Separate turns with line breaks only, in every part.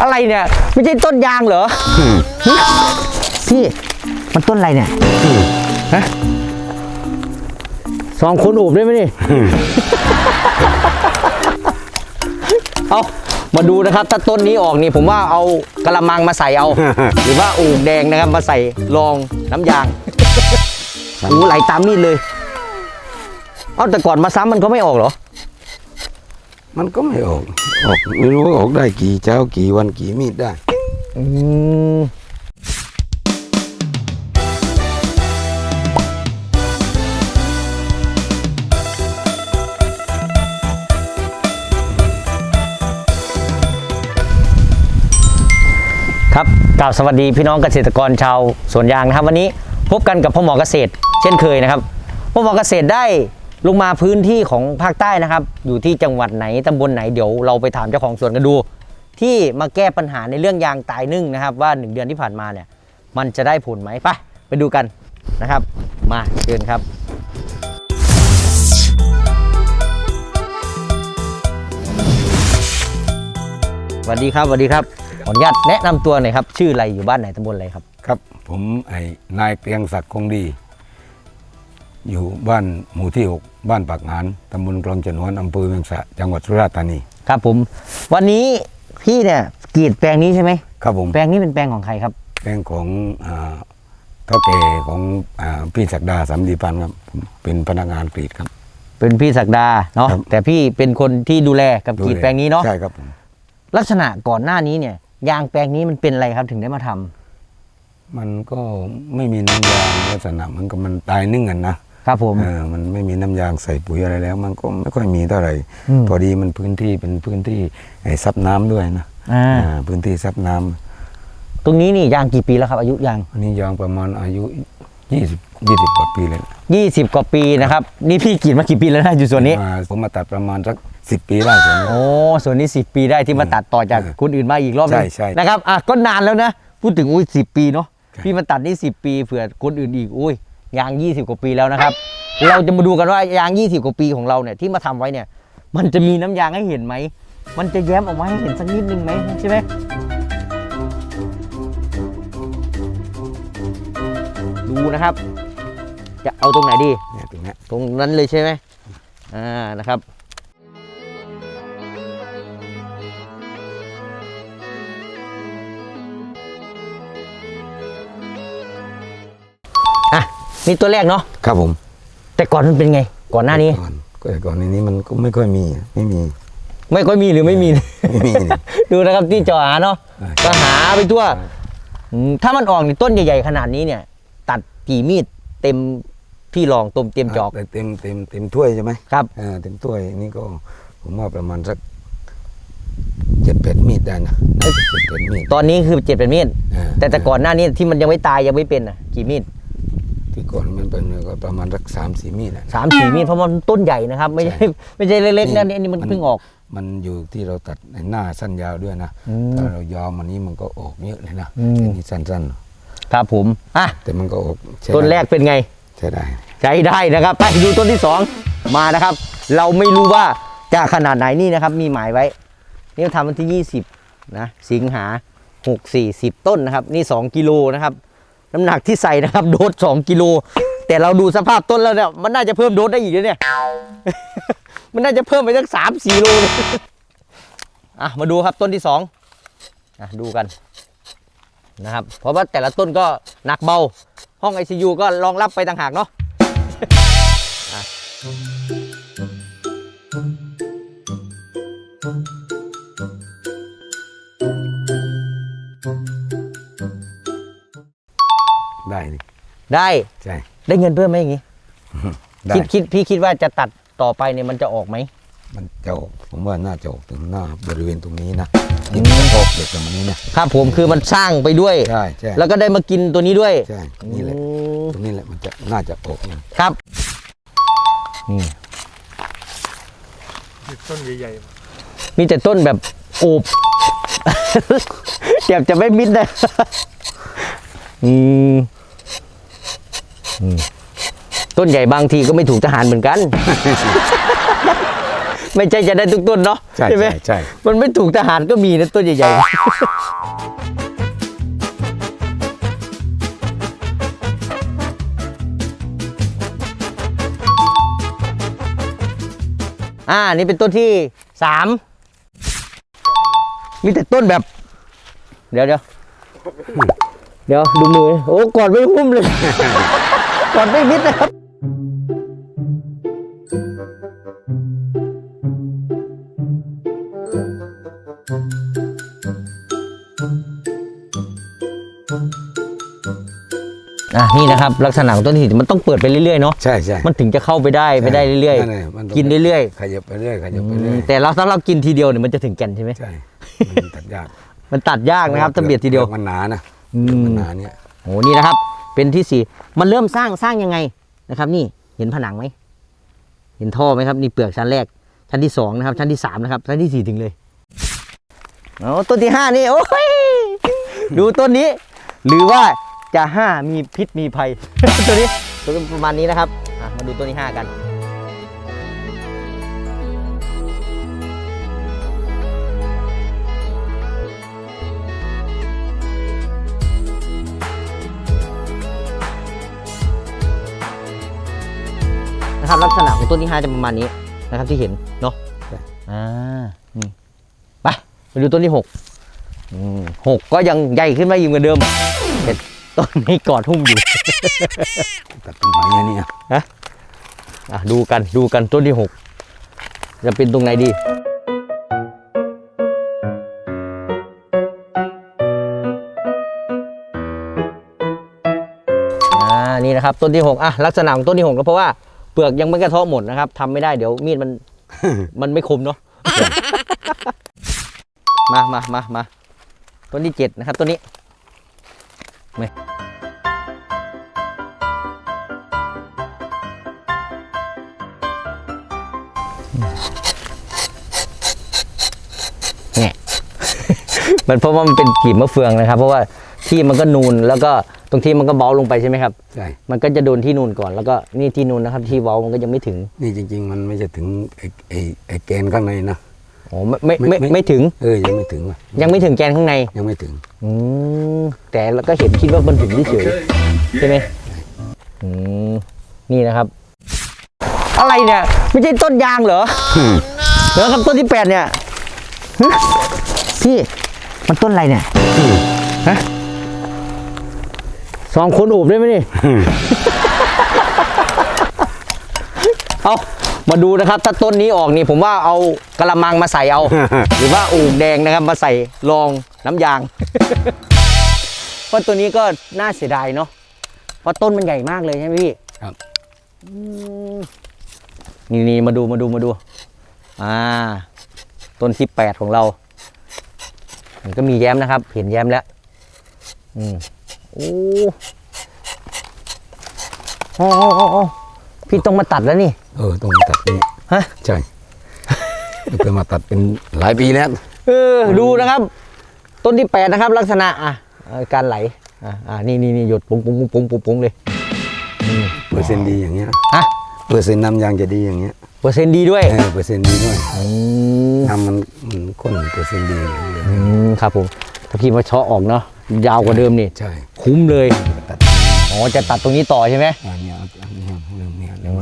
อะไรเนี่ย ไม่ใช่ต้นยางเหรอพี่มันต้นอะไรเนี่ยฮะสองคนโอบได้ไหมนี่ เอามาดูนะครับ ถ้าต้นนี้ออกนี่ผมว่าเอากระมังมาใส่เอา หรือว่าอูกแดงนะครับมาใส่รองน้ำยางโอ้ไหลตามมีดเลย เอาแต่ก่อนมาซ้ำมันก็ไม่ออกเหรอ
มันก็ไม่ออก ออกไม่รู้ว่าออกได้กี่เช้ากี่วันกี่มีดได้
อืมครับกล่าวสวัสดีพี่น้องเกษตรกรชาวสวนยางนะครับ วันนี้พบกันกับพ่อหมอเกษตร เช่นเคยนะครับพ่อหมอเกษตรได้ ลงมาพื้นที่ของภาคใต้นะครับ อยู่ที่จังหวัดไหนตำบลไหนเดี๋ยวเราไปถามเจ้าของสวนกันดู ที่มาแก้ปัญหาในเรื่องยางตายนึ่งนะครับ ว่า 1 เดือนที่ผ่านมาเนี่ย มันจะได้ผลไหมไปไปดูกันนะครับ มาเชิญครับ สวัสดีครับสวัสดีครับขออนุญาตแนะนำตัวหน่อยครับ ชื่ออะไรอยู่บ้านไหนตำบลอะไรครับ
ครับ ผมไอ้นายเกรียงศักดิ์คงดี อยู่บ้านหมู่ที่ 6 บ้านปากหานตำบลกลองจนวนอำเภอเมืองสระจังหวัดสุราษฎร์ธานี
ครับผม วันนี้พี่เนี่ยกรีดแปลงนี้ใช่ไหม
ครับผม
แปลงนี้เป็นแปลงของใครครับ
เป็นของอ่าเท่าแก่ของอ่าพี่ศักดาสามดีพันธ์ครับผมเป็นพนักงานกรีดครับ
เป็นพี่ศักดาเนาะ
ครับ
แต่พี่เป็นคนที่ดูแลกับกรีดแปลงนี้เนาะ
ใช่ครับผม
ลักษณะก่อนหน้านี้เนี่ยยางแปลงนี้มันเป็นอะไรครับถึงได้มาทำ
มันก็ไม่มีน้ำยางลักษณะมันก็มันตายนึ่งกันนะ ครับ
ผม
เออมันไม่มีน้ำยางใส่ปุ๋ยอะไรแล้ว มันก็ไม่ค่อยมีเท่าไหร่
อืม
พอดีมันพื้นที่เป็นพื้นที่ไอ้ซับน้ำด้วยนะ
อ่า
อ่าพื้นที่ซับน้ำ
ตรงนี้นี่ยางกี่ปีแล้วครับ อายุยาง
อันนี้ยางประมาณอายุ20 20กว่าปีเลย
20กว่าปีนะครับ นี่พี่กรีดมากี่ปีแล้วนะอยู่ส่วนนี้
มาผมมาตัดประมาณสัก10ปีได้ส่วนนี้
โอ้ส่วนนี้10ปีได้ที่มาตัดต่อจาก
เออ
คนอื่นมาอีกรอบหนึง
ใช่ใช่
นะครับอะก็นานแล้วนะ พูดถึงอุ้ยสิปีเนาะ
ใช่
พี่มาตัดนี่10ปีเผื่อคนอื่นอีกอุ้ย ยาง 20 กว่าปีแล้วนะครับ เราจะมาดูกันว่ายาง 20 กว่าปีของเราเนี่ยที่มาทำไว้เนี่ย มันจะมีน้ำยางให้เห็นไหม มันจะแย้มออกมาให้เห็นสักนิดนึงไหมใช่ไหมดูนะครับ จะเอาตรงไหนดี
เนี่ยตรงเนี้ย
ตรงนั้นเลยใช่ไหมอ่านะครับ นี่ตัวแรกเนาะ
ครับผม
แต่ก่อนมันเป็นไง ก่อนหน้านี้
ก่อนก็แต่ก่อนในนี้มันก็ไม่ค่อยมีไม่มี
ไม่ค่อยมีหรือไม่มี
ไม่มีนี่
ดูนะครับที่จอหาเนาะ
อ่า
ก็หาไปทั่วอืมถ้ามันออกนี่ต้นใหญ่ๆขนาดนี้เนี่ย ตัดกี่มีดเต็มพี่ลองต้มเต็มจอก
แต่เต็มเต็มเต็มถ้วยใช่ไหม
ครับ
อ่าเต็มถ้วยนี่ก็ผมว่าประมาณสักเจ็ดแปดมีดได้นะเจ็ดแปดมีด
ตอนนี้คือเจ็ดเป็นมีด
อ่า
แต่แต่ก่อนหน้านี้ที่มันยังไม่ตายยังไม่เป็นอะ กี่มีด
ที่ก่อนมันเป็นก็ประมาณสักสามสี่มีดอะ
สามสี่มีดเพราะมันต้นใหญ่นะครับ ไม่ใช่
ใช่
ไม่ใช่เล็กๆนะ
นี่
นี่อันนี่มัน
มัน
เพิ่งออก
มันอยู่ที่เราตัดในหน้าสั้นยาวด้วยนะ
อืม
ถ้าเรายาวมันนี้มันก็ออกเยอะเลยนะ
อืม
อันนี้สั้น
ครับผมอะ
ๆ แต่มันก็ออกใช้
ต้นแรกเป็นไง
ใช้ได้
ใช้ได้นะครับไปดูต้นที่สองมานะครับ เราไม่รู้ว่าจะขนาดไหนนี่นะครับ มีหมายไว้ นี่ทำวันที่ 20นะสิงหา6 4 0 ต้นนะครับ นี่ 2 กิโลนะครับ น้ำหนักที่ใส่นะครับ โดส2กิโลแต่เราดูสภาพต้นแล้วเนี่ยมันน่าจะเพิ่มโดสได้อีกเนี่ย มันน่าจะเพิ่มไปสักสามสี่โลเลยอะมาดูครับต้นที่สองอะดูกันนะครับ เพราะว่าแต่ละต้นก็หนักเบา ห้อง ICU ก็รองรับไปต่างหากเนาะ
ได้
ได้
ใช่
ได้เงินเพิ่มไหมอย่างงี้
ได้
คิดคิดพี่คิดว่าจะตัดต่อไปเนี่ยมันจะออกไหม
มันจะออกผมว่าน่าจะออกถึงหน้าบริเวณตรงนี้นะนี่มันจะออกเด็กประมาณนี้นะครับ
ผมคือมันสร้างไปด้วย
ใช่ใช่
แล้วก็ได้มากินตัวนี้ด้วย
ใช่นี่แหละ
อืม
ตรงนี้แหละมันจะน่าจะออกนะครับ
นี่
ต้นใหญ่
มีแต่ต้นแบบโอบเจ็บจะไม่มิดนะอืมอืม ต้นใหญ่บางทีก็ไม่ถูกทหารเหมือนกัน ไม่ใช่จะได้ทุกต้นเนาะ
ใช่
ไหม
ใช่ใช่
มันไม่ถูกทหารก็มีนะต้นใหญ่ๆอ่า นี่เป็นต้นที่สาม มีแต่ต้นแบบ เดี๋ยวเดี๋ยวเดี๋ยวดูมือ โอ้กอดไม่หุ้มเลย กอดไม่มิดนะครับอะนี่นะครับลักษณะของต้นหินมันต้องเปิดไปเรื่อยๆเนาะ
ใช่ใช่
มันถึงจะเข้าไปได้ไปได้เรื่อย
นั่นแหละมัต้อง
กินเรื่อย
ขยับไปเรื่อยขยับ
ๆ
ไปเรื่อย
แต่เราถ้าเรากินทีเดียวเนี่ยมันจะถึงแก่นใช่ไหม
ใช่มันตัดยาก
มันตัดยากนะครับถ้าเบียดทีเดียว
ปลือกมันหนานะ
อืม
เปลือกมันหนาเนี่ย
โอ้นี่นะครับ เป็นที่สี่มันเริ่มสร้างสร้างยังไงนะครับ นี่เห็นผนังไหมเห็นท่อไหมครับนี่เปลือกชั้นแรกชั้นที่สองนะครับ ชั้นที่สามนะครับชั้นที่สี่ถึงเลยโอ้ต้นที่ห้านี่โอ้ยดูต้นนี้ หรือว่าจะห้ามีพิษมีภัย ตัวนี้ตัวประมาณนี้นะครับมาดูต้นที่ห้ากัน นะครับ ลักษณะของต้นที่ห้าจะประมาณนี้นะครับที่เห็นเนาะอ่านี่ไปไปดูต้นที่หกอืมหกก็ยังใหญ่ขึ้นมาอีกเหมือนเดิมแต่ต้นนี้กอดหุ้มอยู่
ตัดต้นไม้อันเนี่ย
อะดูกันดูกันต้นที่หกจะเป็นตรงไหนดีอ่านี่นะครับต้นที่หกอะลักษณะของต้นที่หกก็เพราะว่า เปลือกยังไม่กระเทาะหมดนะครับทำไม่ได้เดี๋ยวมีดมัน มันไม่คมเนาะ มามามามาต้นที่เจ็ดนะครับต้นนี้ไม่เนี่ยมันเพราะว่ามันเป็นกลีบมะเฟืองนะครับ เพราะว่า ที่มันก็นูนแล้วก็ตรงที่มันก็เบาลงไปใช่ไหมครับ
ใช่
มันก็จะโดนที่นูนก่อน แล้วก็นี่ที่นูนนะครับ ที่เว้ามันก็ยังไม่ถึง
นี่จริง ๆ มันไม่จะถึงไอ้ไอ้ไอ้แกนข้างในนะ
อ๋อไม่ไม่
ไม่
ไม่
ไม่
ไม่ถึง
เออยังไม่ถึงว่ะ
ยังไม่ถึงแกนข้างใน
ยังไม่ถึง
อืมแต่เราก็เห็นคิดว่ามันถึงที่เฉยใช่ไหมอืมนี่นะครับ อะไรเนี่ย ไม่ใช่ต้นยางเหรอเหรอครับต้นที่แปดเนี่ยฮะพี่มันต้นอะไรเนี่ยฮะ สองคนโอบได้ไหมนี่ เอามาดูนะครับ ถ้าต้นนี้ออกนี่ผมว่าเอากระมังมาใส่เอา หรือว่าอูกแดงนะครับ มาใส่รองน้ำยาง เพราะตัวนี้ก็น่าเสียดายเนาะเพราะต้นมันใหญ่มากเลยใช่ไหมพี่
ครับ
อืมนี่นี่มาดูมาดูมาดู อ่า ต้นที่แปดของเรา มันก็มีแย้มนะครับ เห็นแย้มแล้ว อืม โอ้โอ้โอ้โอ้โอ้พี่ต้องมาตัดแล้วนี่
เออต้องตัดนี่
ฮะ
ใช่ไม่เคยมาตัดเป็นหลายปีแล้ว
เออดูนะครับ ต้นที่แปดนะครับ ลักษณะอะเอ่อการไหลอะอ่านี่นี่นี่หยดปุ้งปุ้งปุ้งปุ้งปุ้งปุ้งเลยอืม
เปอร์เซ็นต์ดีอย่างเงี้ย
ฮะ
เปอร์เซ็นต์น้ำยางจะดีอย่างเงี้ย
เปอร์เซ็นต์ดีด้วย
เออเปอร์เซ็นต์ดีด้วย
อืม
น้ำมันมันข้นเปอร์เซ็นต์ดีอย่างเงี้ย
อืมครับผมถ้าพี่มาเชาะออกเนาะยาวกว่าเดิมนี่
ใช่
คุ้มเลย
ตัด
อ๋อจะตัดตรงนี้ต่อใช่ไหม
อันเนี้ยอันเนี้ยเริ่มเนี่ย
อื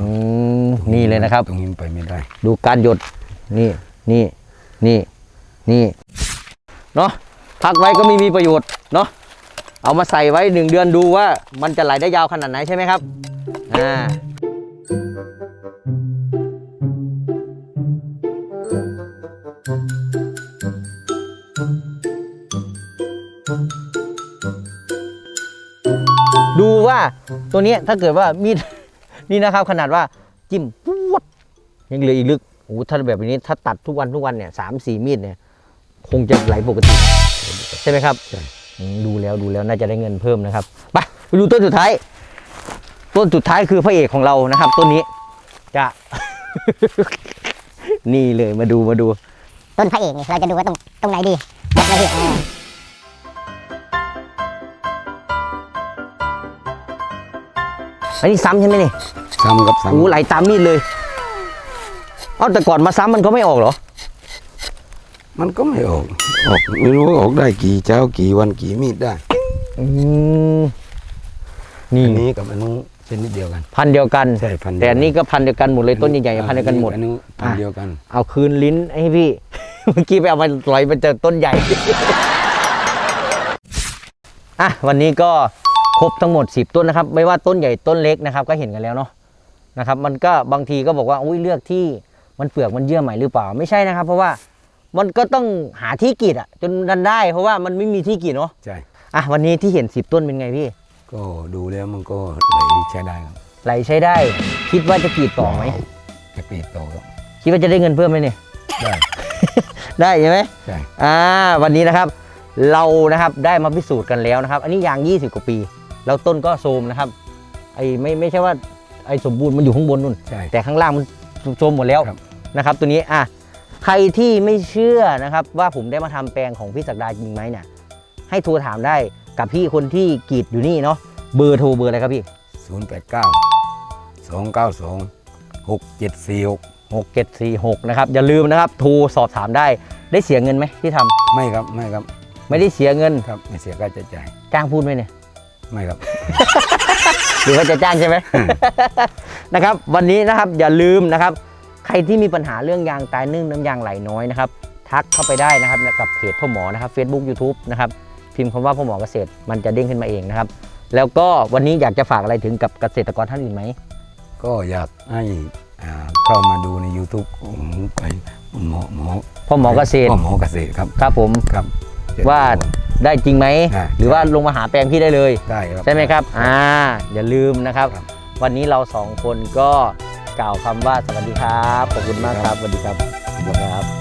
มนี่เลยนะครับ
ตรงนี้มันไปไม่ได้
ดูการหยดนี่นี่นี่นี่เนาะพักไว้ก็ไม่มีประโยชน์เนาะเอามาใส่ไว้หนึ่งเดือนดูว่ามันจะไหลได้ยาวขนาดไหนใช่ไหมครับอ่า ตัวเนี้ยถ้าเกิดว่ามีดนี่นะครับ ขนาดว่าจิ้มปุ๊บยังเหลืออีกลึกโอ้โหถ้าแบบนี้ถ้าตัดทุกวันทุกวันเนี่ยสามสี่มีดเนี่ย คงจะไหลปกติ ใช่ไหมครับ
ใช่
อืมดูแล้วดูแล้วน่าจะได้เงินเพิ่มนะครับไปไปดูต้นสุดท้าย ต้นสุดท้ายคือพระเอกของเรานะครับ ต้นนี้จะนี่เลยมาดูมาดู
ต้นพระเอกนี่เราจะดูว่าตรงตรงไหนดีวัดเลยพี่เออ
อันนี้ซ้ำใช่ไหมนี่
ซ้ำกับ
โอ้
ซ้ำ
ไหลตามมีดเลย เอาแต่ก่อนมาซ้ำมันก็ไม่ออกเหรอ
มันก็ไม่ออก ออกไม่รู้ว่าออกได้กี่เช้ากี่วันกี่มีดได้
อืมนี่
อันนี้กับอันนู้นชนิดเดียวกัน
พันธุ์เดียวกัน
ใช่พันธุ์เดียว
แต่อันนี้ก็พันธุ์เดียวกันหมดเลยต้นใหญ่ๆพันธุ์เดียวกันหมด
อันนู้นพันธุ์เดียวกัน
เอาคืนลิ้นให้พี่ เมื่อกี้ไปเอามาลอยไปเจอต้นใหญ่อะวันนี้ก็ ครบทั้งหมด 10 ต้นนะครับ ไม่ว่าต้นใหญ่ต้นเล็กนะครับ ก็เห็นกันแล้วเนาะนะครับ มันก็บางทีก็บอกว่าอุ้ยเลือกที่มันเปลือกมันเยื่อใหม่หรือเปล่าไม่ใช่นะครับ เพราะว่ามันก็ต้องหาที่กรีดอะจนดันได้ เพราะว่ามันไม่มีที่กรีดเนาะ
ใช่
อะวันนี้ที่เห็น 10 ต้นเป็นไงพี่
ก็ดูแล้วมันก็ไหลใช้ได้ครับ
ไหลใช้ได้ คิดว่าจะกรีดต่อไหม
จะปีดต่อครับ
คิดว่าจะได้เงินเพิ่มไหมเนี่ย
ได้
ได้ใช่ไหม
ใช่
อ่าวันนี้นะครับ เรานะครับได้มาพิสูจน์กันแล้วนะครับ อันนี้ยาง 20 กว่าปี แล้วต้นก็โทรมนะครับไอ้ไม่ไม่ใช่ว่าไอ้สมบูรณ์มันอยู่ข้างบนนู่น
ใช่
แต่ข้างล่างมันโทรมหมดแล้ว
ครับ
นะครับ ตัวนี้อะใครที่ไม่เชื่อนะครับ ว่าผมได้มาทำแปลงของพี่ศักดาจริงไหมเนี่ยให้โทรถามได้กับพี่คนที่กรีดอยู่นี่เนาะเบอร์โทรเบอร์อะไรครับพี่
ศูนย์แปดเก้าสองเก้าสองหกเจ็ดสี่หก
6746นะครับอย่าลืมนะครับโทรสอบถามได้ได้เสียเงินไหมที่ทำ
ไม่ครับ ไม่ครับ
ไม่ได้เสียเงิน
ครับไม่เสียค่าใช้จ่าย
จ้างพูดไหมเนี่ย
ไม่ครับ
หรือว่าจะจ้างใช่ไหม นะครับ วันนี้นะครับอย่าลืมนะครับ ใครที่มีปัญหาเรื่องยางตายนึ่งน้ำยางไหลน้อยนะครับ ทักเข้าไปได้นะครับกับเพจพ่อหมอนะครับ Facebook YouTube นะครับพิมพ์คำว่าพ่อหมอเกษตรมันจะเด้งขึ้นมาเองนะครับ แล้วก็วันนี้อยากจะฝากอะไรถึงกับเกษตรกรท่านอื่นไหม
ก็อยากให้อ่าเข้ามาดูใน YouTube ของไปหมอหมอ
พ่อหมอเกษตร
พ่อหมอเกษตรครับ
ครับผม
ครับ
ว่า ได้จริงไหม
ได้
หรือว่าลงมาหาแปลงพี่ได้เลย
ได้ครับ
ใช่ไหมครับ อ่า อย่าลืมนะครับ
ครับ
วันนี้เราสองคนก็กล่าวคำว่าสวัสดีครับ ขอบคุณมากครับ สวัสดีครับ
ครับ